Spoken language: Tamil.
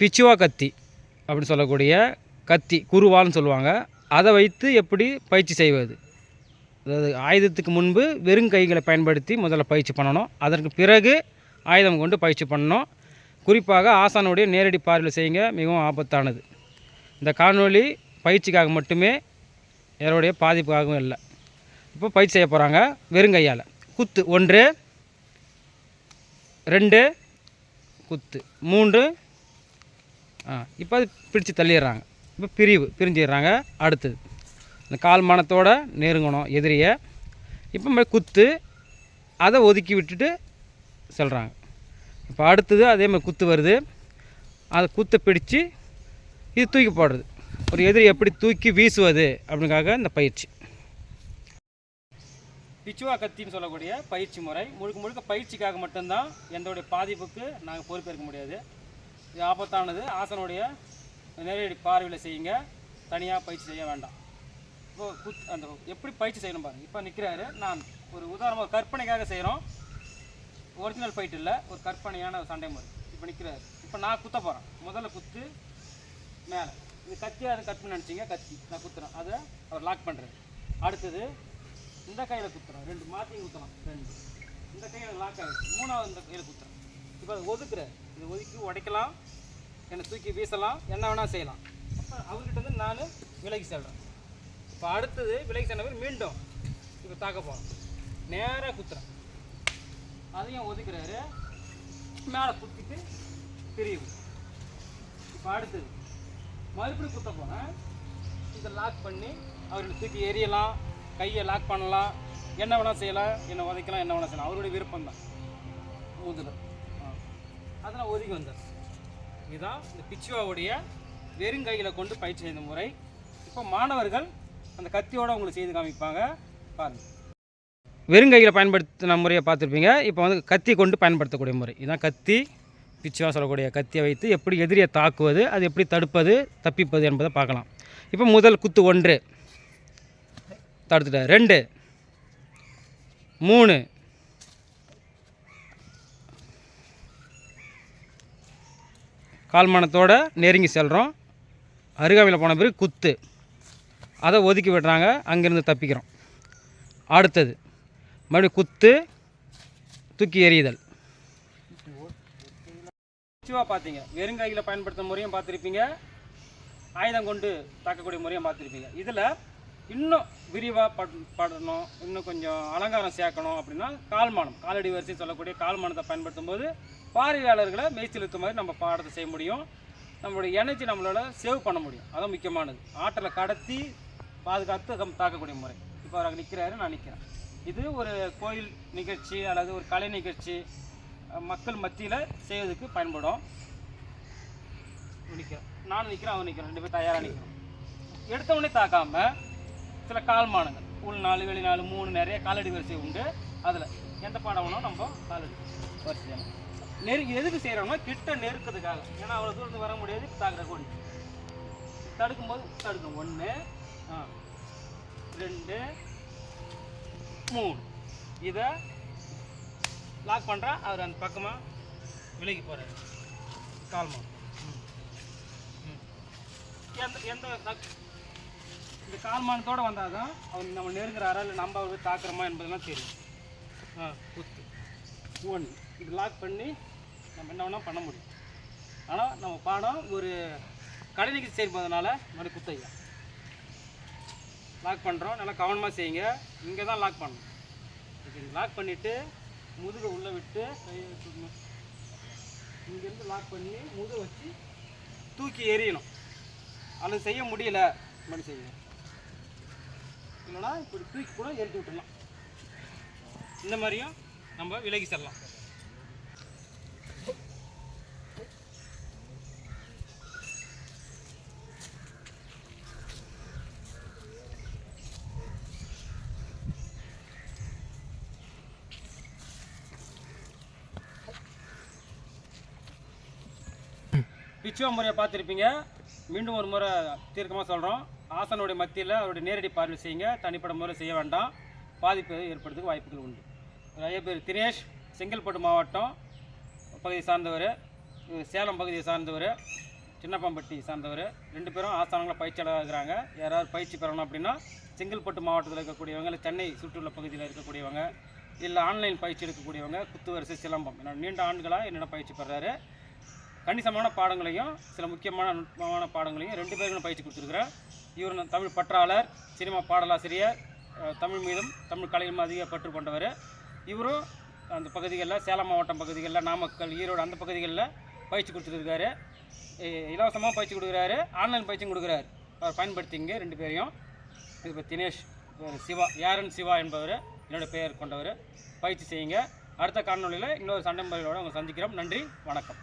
பிச்சுவா கத்தி அப்படின்னு சொல்லக்கூடிய கத்தி குருவால்னு சொல்லுவாங்க. அதை வைத்து எப்படி பயிற்சி செய்வது? அதாவது ஆயுதத்துக்கு முன்பு வெறும் கைகளை பயன்படுத்தி முதல்ல பயிற்சி பண்ணணும். அதற்கு பிறகு ஆயுதம் கொண்டு பயிற்சி பண்ணணும். குறிப்பாக ஆசானுடைய நேரடி பார்வையில் செய்யுங்க மிகவும் ஆபத்தானது. இந்த காணொலி பயிற்சிக்காக மட்டுமே யாருடைய பாதிப்புக்காகவும் இல்லை. இப்போ பயிற்சி செய்ய போகிறாங்க வெறும் கையால். குத்து ஒன்று ரெண்டு குத்து மூன்று ஆ இப்போ அது பிடிச்சி தள்ளிடுறாங்க. இப்போ பிரிவு பிரிஞ்சிடுறாங்க அடுத்தது. இந்த கால் மனத்தோட நெருங்கணும் எதிரியை. இப்போ மாதிரி குத்து அதை ஒதுக்கி விட்டுட்டு செல்கிறாங்க இப்போ அடுத்தது அதே மாதிரி குத்து வருது. அதை குத்தை பிடித்து இது தூக்கி போடுறது. ஒரு எதிரி எப்படி தூக்கி வீசுவது அப்படிங்காக இந்த பயிற்சி. பிச்சுவா கத்தின்னு சொல்லக்கூடிய பயிற்சி முறை. முழுக்க முழுக்க பயிற்சிக்காக மட்டும்தான் எந்தோடைய பாதிப்புக்கு நாங்கள் பொறுப்பேற்க முடியாது. இது ஆபத்தானது. ஆசனுடைய நேரடி பார்வையில் செய்யுங்க. தனியாக பயிற்சி செய்ய வேண்டாம். அந்த எப்படி பயிற்சி செய்யணும் பாருங்க. இப்போ நிற்கிறாரு நான் ஒரு உதாரணமாக கற்பனைக்காக செய்கிறோம் ஒரிஜினல் ஃபைட் இல்லை. ஒரு கற்பனையான ஒரு சண்டை முறை இப்போ நிற்கிறாரு இப்போ நான் குத்த போகிறேன் முதல்ல குத்து மேலே. இது கத்தியாக கட் பண்ணி நினச்சிங்க கத்தி. நான் குத்துறேன். அதை அவர் லாக் பண்ணுறாரு அடுத்தது இந்த கையில் குத்துறோம். ரெண்டு மாற்றி குத்தலாம். ரெண்டு. இந்த கையில் லாக் ஆகிடுச்சு மூணாவது இந்த கையில் குத்துறேன் இப்போ அதை ஒதுக்குறாரு. இது ஒதுக்கி உடைக்கலாம். என்னை தூக்கி வீசலாம். என்ன வேணால் செய்யலாம். அப்போ அவர்கிட்ட வந்து நான் விலகி செல்கிறேன் இப்போ அடுத்தது விலைக்கு சென்ற மீண்டும் இப்போ தாக்க போகிறோம் நேராக குத்துறேன் அதையும் ஒதுக்குறாரு. மேலே குத்திட்டு பிரிவு இப்போ அடுத்தது மறுபடியும் குத்த போனேன் இதை லாக் பண்ணி அவர்கிட்ட தூக்கி எரியலாம் கையை லாக் பண்ணலாம். என்ன வேணால் செய்யலாம். என்ன உதைக்கலாம் என்ன வேணால் செய்யலாம். அவருடைய விருப்பம் தான் முதல்ல அதெல்லாம் ஒதுக்கி வந்தார் இதுதான் இந்த பிச்சுவாவுடைய வெறுங்கையில் கொண்டு பயிற்சி செய்த முறை. இப்போ மாணவர்கள் அந்த கத்தியோடு உங்களுக்கு செய்து காமிப்பாங்க. பாருங்கள் கையில் பயன்படுத்தின முறையை பார்த்துருப்பீங்க. இப்போ வந்து கத்தி கொண்டு பயன்படுத்தக்கூடிய முறை. இதுதான் கத்தி. பிச்சுவாக சொல்லக்கூடிய கத்தியை வைத்து எப்படி எதிரியை தாக்குவது அது எப்படி தடுப்பது தப்பிப்பது என்பதை பார்க்கலாம். இப்போ முதல் குத்து ஒன்று. தடுத்துட்டார். ரெண்டு. மூணு. கால்மானத்தோடு நெருங்கி செல்கிறோம் அருகாமையில் போன பிறகு குத்து. அதை ஒதுக்கி விடுறாங்க. அங்கேருந்து தப்பிக்கிறோம். அடுத்தது மறுபடியும் குத்து தூக்கி எறியுதல் சிவா பார்த்தீங்க. வெறுங்கையில் பயன்படுத்த முறையும் பார்த்துருப்பீங்க. ஆயுதம் கொண்டு தாக்கக்கூடிய முறையும் பார்த்துருப்பீங்க. இதில் இன்னும் விரிவாக பட் படணும். இன்னும் கொஞ்சம் அலங்காரம் சேர்க்கணும் அப்படின்னா கால்மானம். காலடி வரிசை சொல்லக்கூடிய கால்மானத்தை பயன்படுத்தும் போது பார்வையாளர்களை மேய்ச்சலுத்த மாதிரி நம்ம பாடத்தை செய்ய முடியும். நம்மளுடைய எனர்ஜி நம்மளால் சேவ் பண்ண முடியும். அதுதான் முக்கியமானது. ஆற்றலை கடத்தி பாதுகாத்து கம் தாக்கக்கூடிய முறை. இப்போ அவர் நிற்கிறாரு நான் நிற்கிறேன் இது ஒரு கோயில் நிகழ்ச்சி அல்லது ஒரு கலை நிகழ்ச்சி மக்கள் மத்தியில் செய்வதற்கு பயன்படும். நிற்கிறேன் நானும் நிற்கிறேன் அவன் நிற்கிறேன் ரெண்டு பேர் தயாராக நிற்கிறோம் எடுத்தவொடனே தாக்காம சில கால்மானங்கள் உள் நாலு வெளி நாலு மூணு நிறைய காலடி வரிசை உண்டு. அதில் எந்த பாடம் வேணாலும் நம்ம காலடி வரிசை நெரு எதுக்கு செய்கிறோம்னா கிட்ட நெருக்கிறதுக்காக ஏன்னா அவ்வளோ தூரத்துக்கு வர முடியாது தாக்குற கொண்டு தடுக்கும்போது தடுக்கும். ஒன்று ரெண்டு மூணு. இதை லாக் பண்ணுறா அவர் அந்த பக்கமாக விலகி போகிறாரு கால்மா ம். ம். எந்த எந்த இந்த கால்மானத்தோடு வந்தால் தான் அவர் நம்ம நெருங்குறாரா இல்லை நம்ம அவர் தாக்குறோமா என்பதெல்லாம் தெரியும். ஆ குத்து. ஒன்று இது லாக் பண்ணி நம்ம என்ன வேணால் பண்ண முடியும். ஆனால் நம்ம பாடம் ஒரு கடைநிக்கு செய்வதனால மறுபடியும் குத்தையா லாக் பண்ணுறோம் நல்லா கவனமாக செய்யுங்க. இங்கே தான் லாக் பண்ணணும். இப்போ லாக் பண்ணிவிட்டு முதுகை உள்ளே விட்டு கையை வச்சுக்கணும் இங்கேருந்து லாக் பண்ணி முதுகை வச்சு தூக்கி எறியணும். அது செய்ய முடியல. மணி செய்யுங்க. இல்லைன்னா இப்படி தூக்கி கூட எரிஞ்சு விட்டுடலாம். இந்த மாதிரியும் நம்ம விலகி செல்லலாம். பிச்சுவா முறையை பார்த்துருப்பீங்க. மீண்டும் ஒரு முறை தீர்க்கமாக சொல்கிறோம் ஆசனுடைய மத்தியில் அவருடைய நேரடி பார்வை செய்யுங்க. தனிப்பட்ட முறை செய்ய வேண்டாம். பாதிப்பு ஏற்படுறதுக்கு வாய்ப்புகள் உண்டு. நிறைய பேர் தினேஷ் செங்கல்பட்டு மாவட்டம் பகுதியை சார்ந்தவர் சேலம் பகுதியை சார்ந்தவர் சின்னப்பம்பட்டி சார்ந்தவர். ரெண்டு பேரும் ஆசானங்கள பயிற்சியாளராக இருக்கிறாங்க. யாராவது பயிற்சி பெறணும் அப்படின்னா செங்கல்பட்டு மாவட்டத்தில் இருக்கக்கூடியவங்க இல்லை சென்னை சுற்றுலா பகுதியில் இருக்கக்கூடியவங்க இல்லை ஆன்லைன் பயிற்சி எடுக்கக்கூடியவங்க குத்துவரிசை சிலம்பம். என்னோட நீண்ட ஆண்டுகளாக என்னென்ன பயிற்சி பெறாரு. கணிசமான பாடங்களையும் சில முக்கியமான நுட்பமான பாடங்களையும் ரெண்டு பேருக்கும் பயிற்சி கொடுத்துருக்குறேன் இவர் தமிழ் பற்றாளர் சினிமா பாடலாசிரியர் தமிழ் மீதும் தமிழ் கலையிலும் அதிக பற்று கொண்டவர். இவரும் அந்த பகுதிகளில் சேலம் மாவட்டம் பகுதிகளில் நாமக்கல் ஈரோடு அந்த பகுதிகளில் பயிற்சி கொடுத்துருக்காரு. இலவசமாக பயிற்சி கொடுக்குறாரு. ஆன்லைன் பயிற்சியும் கொடுக்குறாரு. அவர் பயன்படுத்திங்க ரெண்டு பேரையும். இது இப்போ தினேஷ் சிவா யாரன் சிவா என்பவர் என்னோட பெயர் கொண்டவர். பயிற்சி செய்யுங்க. அடுத்த காணொலியில் இன்னொரு சண்டை முறையோடு உங்களை சந்திக்கிறோம். நன்றி வணக்கம்.